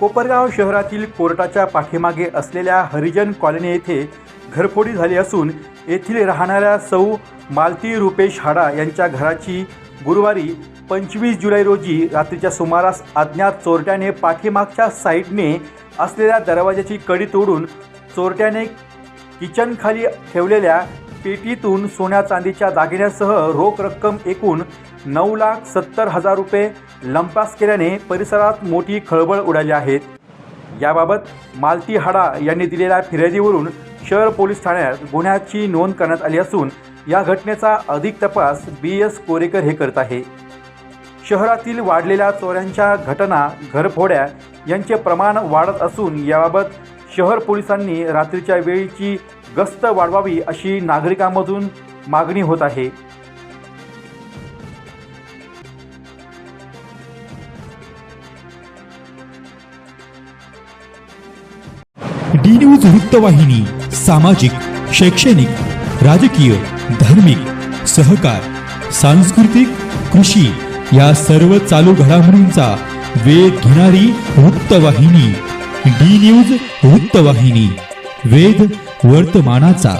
कोपरगाव शहरातील कोर्टाच्या पाठीमागे असलेल्या हरिजन कॉलनी येथे घरफोडी झाली असून येथील राहणाऱ्या सौ मालती रुपेश हाडा यांच्या घराची गुरुवारी पंचवीस जुलै रोजी रात्रीच्या सुमारास अज्ञात चोरट्याने पाठीमागच्या साईडने असलेल्या दरवाजाची कडी तोडून चोरट्याने किचनखाली ठेवलेल्या पेटीतून सोन्या चांदीच्या दागिन्यासह रोख रक्कम एकूण नऊ लाख सत्तर हजार रुपये लंपास केल्याने परिसरात मोठी खळबळ उडाली आहे. याबाबत मालती हाडा यांनी दिलेल्या फिर्यादीवरून शहर पोलीस ठाण्यात गुन्ह्याची नोंद करण्यात आली असून या घटनेचा अधिक तपास बी एस कोरेकर हे करत आहे. शहरातील वाढलेल्या चोऱ्यांच्या घटना घरफोड्या यांचे प्रमाण वाढत असून याबाबत शहर पोलिसांनी रात्रीच्या वेळीची गस्त वाढवावी अशी नागरिकांमधून मागणी होत आहे. डी न्यूज वृत्तवाहिनी सामाजिक शैक्षणिक राजकीय धार्मिक सहकार सांस्कृतिक कृषी या सर्व चालू घडामोडींचा वेध घेणारी वृत्तवाहिनी डी न्यूज वृत्तवाहिनी वेध वर्तमानाचा